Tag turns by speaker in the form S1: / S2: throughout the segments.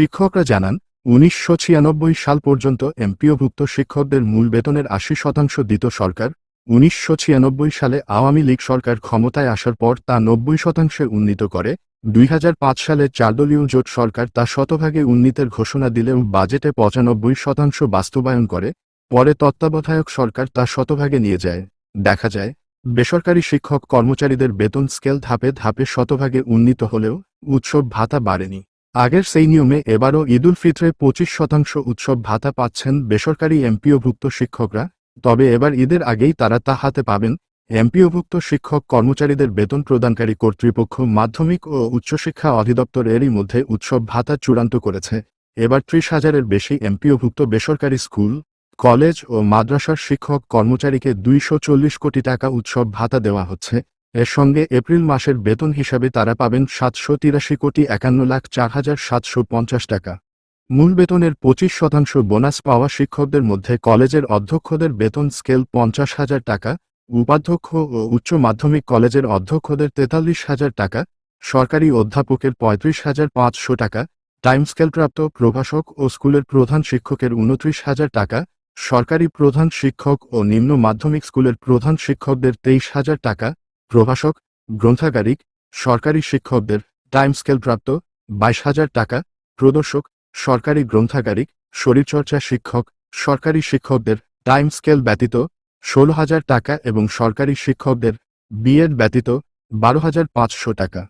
S1: শিক্ষকরা জানান, উনিশশো ছিয়ানব্বই সাল পর্যন্ত এমপিওভুক্ত শিক্ষকদের মূল বেতনের আশি শতাংশ দিত সরকার। উনিশশো ছিয়ানব্বই সালে আওয়ামী লীগ সরকার ক্ষমতায় আসার পর তা নব্বই শতাংশে উন্নীত করে। দুই হাজার পাঁচ সালে চারদলীয় জোট সরকার তা শতভাগে উন্নীতের ঘোষণা দিলেও বাজেটে পঁচানব্বই শতাংশ বাস্তবায়ন করে, পরে তত্ত্বাবধায়ক সরকার তা শতভাগে নিয়ে যায়। দেখা যায়, বেসরকারি শিক্ষক কর্মচারীদের বেতন স্কেল ধাপে ধাপে শতভাগে উন্নীত হলেও উৎসব ভাতা বাড়েনি। আগের সেই নিয়মে এবারও ঈদুল ফিতরে পঁচিশ শতাংশ উৎসব ভাতা পাচ্ছেন বেসরকারি এমপিওভুক্ত শিক্ষকরা, তবে এবার ঈদের আগেই তারা তা হাতে পাবেন। এমপিওভুক্ত শিক্ষক কর্মচারীদের বেতন প্রদানকারী কর্তৃপক্ষ মাধ্যমিক ও উচ্চশিক্ষা অধিদপ্তর এরই মধ্যে উৎসব ভাতা চূড়ান্ত করেছে। এবার ত্রিশ হাজারের বেশি এমপিওভুক্ত বেসরকারি স্কুল, কলেজ ও মাদ্রাসার শিক্ষক কর্মচারীকে দুইশো চল্লিশ কোটি টাকা উৎসব ভাতা দেওয়া হচ্ছে। এর সঙ্গে এপ্রিল মাসের বেতন হিসাবে তারা পাবেন সাতশো তিরাশি কোটি একান্ন লাখ চার হাজার সাতশো পঞ্চাশ টাকা। মূল বেতনের পঁচিশ শতাংশ বোনাস পাওয়া শিক্ষকদের মধ্যে কলেজের অধ্যক্ষদের বেতন স্কেল পঞ্চাশ হাজার টাকা, উপাধ্যক্ষ ও উচ্চ মাধ্যমিক কলেজের অধ্যক্ষদের তেতাল্লিশ হাজার টাকা, সরকারি অধ্যাপকের পঁয়ত্রিশ হাজার পাঁচশো টাকা, টাইম স্কেলপ্রাপ্ত প্রভাষক ও স্কুলের প্রধান শিক্ষকের উনত্রিশ হাজার টাকা, সরকারি প্রধান শিক্ষক ও নিম্ন মাধ্যমিক স্কুলের প্রধান শিক্ষকদের তেইশ হাজার টাকা প্রভাষক, গ্রন্থাগারিক, সরকারি শিক্ষকদের টাইম স্কেল প্রাপ্ত বাইশ হাজার টাকা, প্রদর্শক, সরকারি গ্রন্থাগারিক, শরীরচর্চা শিক্ষক, সরকারি শিক্ষকদের টাইম স্কেল ব্যতীত ষোলো হাজার টাকা এবং সরকারি শিক্ষকদের বিএড ব্যতীত বারো হাজার পাঁচশো টাকা।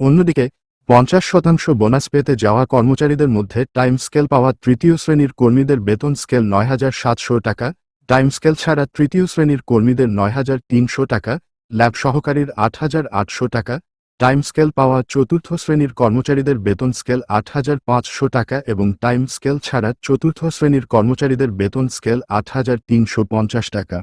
S1: অন্যদিকে, পঞ্চাশ শতাংশ বোনাস পেতে যাওয়া কর্মচারীদের মধ্যে টাইম স্কেল পাওয়া তৃতীয় শ্রেণির কর্মীদের বেতন স্কেল নয় হাজার সাতশো টাকা টাইম স্কেল ছাড়া তৃতীয় শ্রেণির কর্মীদের নয় হাজার তিনশো টাকা ল্যাব সহকারীর আট হাজার আটশো টাকা, টাইম স্কেল পাওয়া চতুর্থ শ্রেণির কর্মচারীদের বেতন স্কেল আট হাজার পাঁচশো টাকা এবং টাইম স্কেল ছাড়া চতুর্থ শ্রেণির কর্মচারীদের বেতন স্কেল আট হাজার তিনশো পঞ্চাশ টাকা।